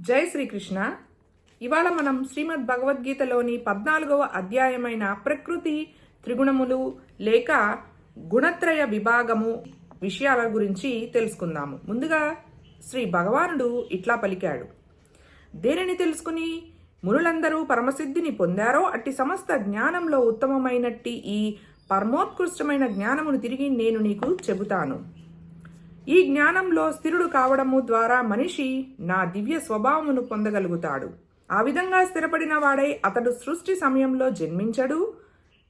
జై శ్రీకృష్ణ. ఇవాళ మనం శ్రీమద్ భగవద్గీతలోని పద్నాలుగవ అధ్యాయమైన ప్రకృతి త్రిగుణములు లేక గుణత్రయ విభాగము విషయాల గురించి తెలుసుకుందాము. ముందుగా శ్రీ భగవానుడు ఇట్లా పలికాడు. దేనిని తెలుసుకుని మునులందరూ పరమసిద్ధిని పొందారో అట్టి సమస్త జ్ఞానంలో ఉత్తమమైనట్టి ఈ పరమోత్కృష్టమైన జ్ఞానమును తిరిగి నేను నీకు చెబుతాను. ఈ జ్ఞానంలో స్థిరుడు కావడము ద్వారా మనిషి నా దివ్య స్వభావమును పొందగలుగుతాడు. ఆ విధంగా స్థిరపడిన వాడై అతడు సృష్టి సమయంలో జన్మించడు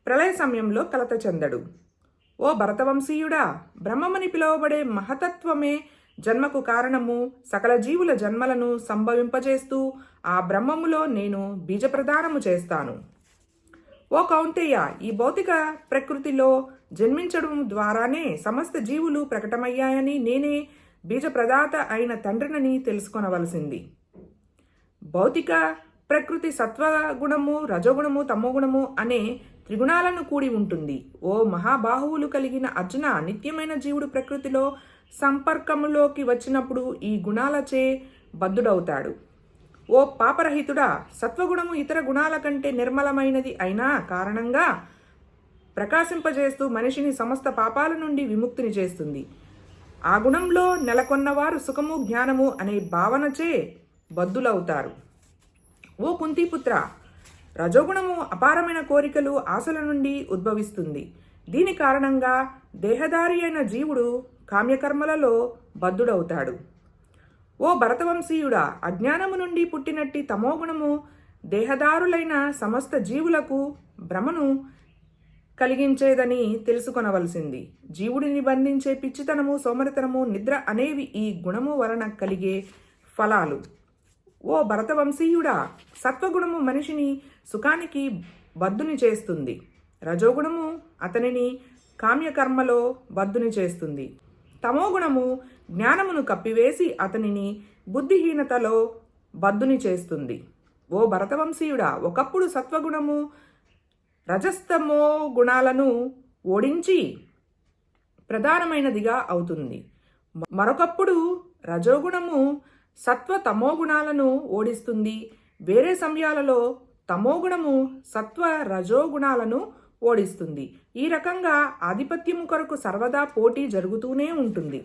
ప్రళయ సమయంలో కలత చెందడు. ఓ భరతవంశీయుడా బ్రహ్మమని పిలువబడే మహతత్వమే జన్మకు కారణము. సకల జీవుల జన్మలను సంభవింపజేస్తూ ఆ బ్రహ్మములో నేను బీజప్రదానము చేస్తాను. ఓ కౌంతేయ ఈ భౌతిక ప్రకృతిలో జన్మించడం ద్వారానే సమస్త జీవులు ప్రకటమయ్యాయని నేనే బీజప్రదాత అయిన తండ్రినని తెలుసుకొనవలసింది. భౌతిక ప్రకృతి సత్వగుణము రజోగుణము తమోగుణము అనే త్రిగుణాలను కూడి ఉంటుంది. ఓ మహాబాహువులు కలిగిన అర్జున నిత్యమైన జీవుడు ప్రకృతిలో సంపర్కములోకి వచ్చినప్పుడు ఈ గుణాలచే బద్ధుడవుతాడు. ఓ పాపరహితుడా సత్వగుణము ఇతర గుణాల కంటే నిర్మలమైనది అయినా కారణంగా ప్రకాశింపజేస్తూ మనిషిని సమస్త పాపాల నుండి విముక్తిని చేస్తుంది. ఆ గుణంలో నెలకొన్నవారు సుఖము జ్ఞానము అనే భావనచే బద్దులవుతారు ఓ కుంతిపుత్ర రజోగుణము అపారమైన కోరికలు ఆశల నుండి ఉద్భవిస్తుంది. దీని కారణంగా దేహదారి అయిన జీవుడు కామ్యకర్మలలో బద్ధుడవుతాడు. ఓ భరతవంశీయుడా అజ్ఞానము నుండి పుట్టినట్టి తమోగుణము దేహదారులైన సమస్త జీవులకు భ్రమను కలిగించేదని తెలుసుకొనవలసింది. జీవుడిని బంధించే పిచ్చితనము సోమరితనము నిద్ర అనేవి ఈ గుణము వలన కలిగే ఫలాలు. ఓ భరతవంశీయుడా సత్వగుణము మనిషిని సుఖానికి బద్దుని చేస్తుంది. రజోగుణము అతనిని కామ్యకర్మలో బద్దుని చేస్తుంది. తమోగుణము జ్ఞానమును కప్పివేసి అతనిని బుద్ధిహీనతలో బద్దుని చేస్తుంది. ఓ భరతవంశీయుడా ఒకప్పుడు సత్వగుణము రజస్తమో గుణాలను ఓడించి ప్రధానమైనదిగా అవుతుంది. మరొకప్పుడు రజోగుణము సత్వ తమో గుణాలను ఓడిస్తుంది. వేరే సమయాలలో తమోగుణము సత్వ రజోగుణాలను ఓడిస్తుంది. ఈ రకంగా ఆధిపత్యము కొరకు సర్వదా పోటీ జరుగుతూనే ఉంటుంది.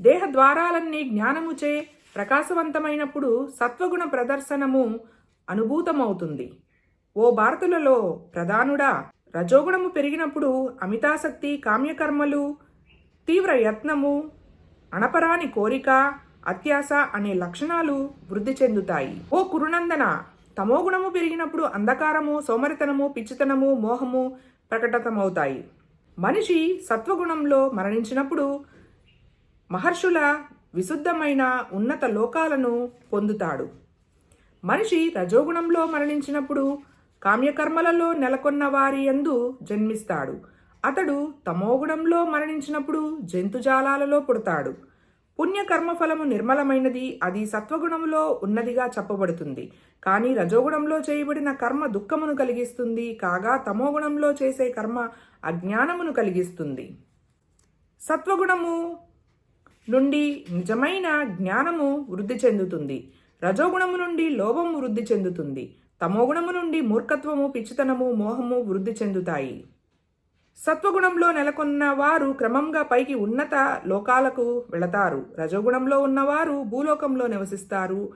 దేహ ద్వారాలన్నీ జ్ఞానముచే ప్రకాశవంతమైనప్పుడు సత్వగుణ ప్రదర్శనము అనుభూతమవుతుంది. ఓ భారతులలో ప్రధానుడా రజోగుణము పెరిగినప్పుడు అమితాసక్తి కామ్యకర్మలు తీవ్ర యత్నము అణపరాని కోరిక అత్యాస అనే లక్షణాలు వృద్ధి చెందుతాయి. ఓ కురునందన తమోగుణము పెరిగినప్పుడు అంధకారము సోమరితనము పిచ్చితనము మోహము ప్రకటితమవుతాయి. మనిషి సత్వగుణంలో మరణించినప్పుడు మహర్షుల విశుద్ధమైన ఉన్నత లోకాలను పొందుతాడు. మనిషి రజోగుణంలో మరణించినప్పుడు కామ్యకర్మలలో నెలకొన్న వారి యందు జన్మిస్తాడు. అతడు తమోగుణంలో మరణించినప్పుడు జంతుజాలాలలో పుడతాడు. పుణ్యకర్మఫలము నిర్మలమైనది అది సత్వగుణంలో ఉన్నదిగా చెప్పబడుతుంది. కానీ రజోగుణంలో చేయబడిన కర్మ దుఃఖమును కలిగిస్తుంది కాగా తమోగుణంలో చేసే కర్మ అజ్ఞానమును కలిగిస్తుంది. సత్వగుణము నుండి నిజమైన జ్ఞానము వృద్ధి చెందుతుంది. రజోగుణము నుండి లోభం వృద్ధి చెందుతుంది. తమోగుణము నుండి మూర్ఖత్వము పిచ్చితనము మోహము వృద్ధి చెందుతాయి. సత్వగుణంలో నెలకొన్న వారు క్రమంగా పైకి ఉన్నత లోకాలకు వెళతారు. రజోగుణంలో ఉన్నవారు భూలోకంలో నివసిస్తారు.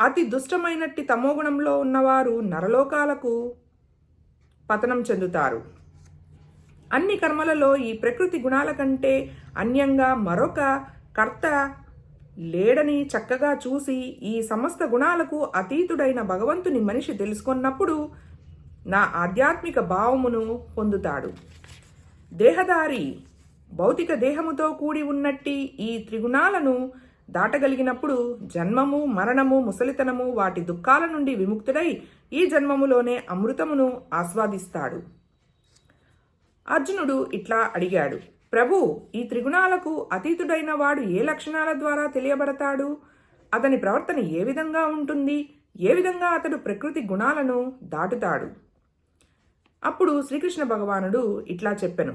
అతి దుష్టమైనట్టి తమోగుణంలో ఉన్నవారు నరలోకాలకు పతనం చెందుతారు. అన్ని కర్మలలో ఈ ప్రకృతి గుణాల కంటే అన్యంగా మరొక కర్త లేడని చక్కగా చూసి ఈ సమస్త గుణాలకు అతీతుడైన భగవంతుని మనిషి తెలుసుకున్నప్పుడు నా ఆధ్యాత్మిక భావమును పొందుతాడు. దేహదారి భౌతిక దేహముతో కూడి ఉన్నట్టి ఈ త్రిగుణాలను దాటగలిగినప్పుడు జన్మము మరణము ముసలితనము వాటి దుఃఖాల నుండి విముక్తుడై ఈ జన్మములోనే అమృతమును ఆస్వాదిస్తాడు. అర్జునుడు ఇట్లా అడిగాడు ప్రభు ఈ త్రిగుణాలకు అతీతుడైన వాడు ఏ లక్షణాల ద్వారా తెలియబడతాడు? అతని ప్రవర్తన ఏ విధంగా ఉంటుంది? ఏ విధంగా అతడు ప్రకృతి గుణాలను దాటుతాడు? అప్పుడు శ్రీకృష్ణ భగవానుడు ఇట్లా చెప్పెను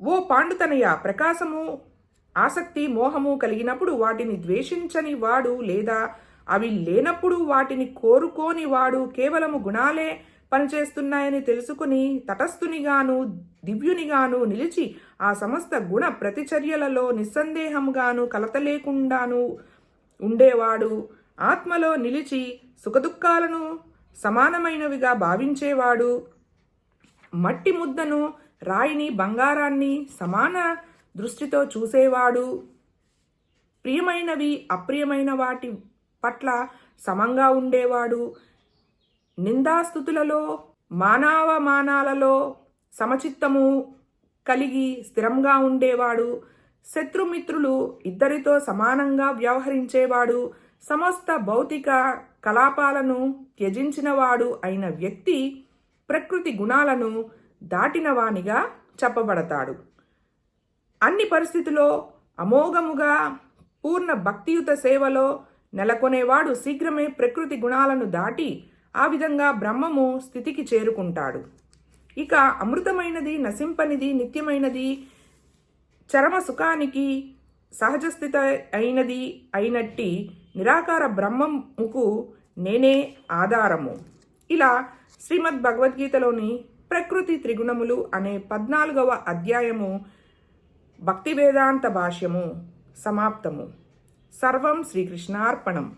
ఓ పాండుతనయ ప్రకాశము ఆసక్తి మోహము కలిగినప్పుడు వాటిని ద్వేషించని వాడు లేదా అవి లేనప్పుడు వాటిని కోరుకోని వాడు కేవలము గుణాలే? పనిచేస్తున్నాయని తెలుసుకుని తటస్థునిగాను దివ్యునిగాను నిలిచి ఆ సమస్త గుణ ప్రతిచర్యలలో నిస్సందేహంగాను కలత లేకుండాను ఉండేవాడు. ఆత్మలో నిలిచి సుఖదుఖాలను సమానమైనవిగా భావించేవాడు. మట్టి ముద్దను రాయిని బంగారాన్ని సమాన దృష్టితో చూసేవాడు. ప్రియమైనవి అప్రియమైన వాటి పట్ల సమంగా ఉండేవాడు. నిందాస్థుతులలో మానవమానాలలో సమచిత్తము కలిగి స్థిరంగా ఉండేవాడు. శత్రుమిత్రులు ఇద్దరితో సమానంగా వ్యవహరించేవాడు. సమస్త భౌతిక కలాపాలను త్యజించినవాడు అయిన వ్యక్తి ప్రకృతి గుణాలను దాటినవానిగా చెప్పబడతాడు. అన్ని పరిస్థితుల్లో అమోఘముగా పూర్ణ భక్తియుత సేవలో నెలకొనేవాడు శీఘ్రమే ప్రకృతి గుణాలను దాటి ఆ విధంగా బ్రహ్మము స్థితికి చేరుకుంటాడు. ఇక అమృతమైనది నశింపనిది నిత్యమైనది చరమ సుఖానికి సహజస్థిత అయినది అయినట్టి నిరాకార బ్రహ్మముకు నేనే ఆధారము. ఇలా శ్రీమద్ భగవద్గీతలోని ప్రకృతి త్రిగుణములు అనే పద్నాలుగవ అధ్యాయము భక్తి వేదాంత భాష్యము సమాప్తము. సర్వం శ్రీకృష్ణార్పణం.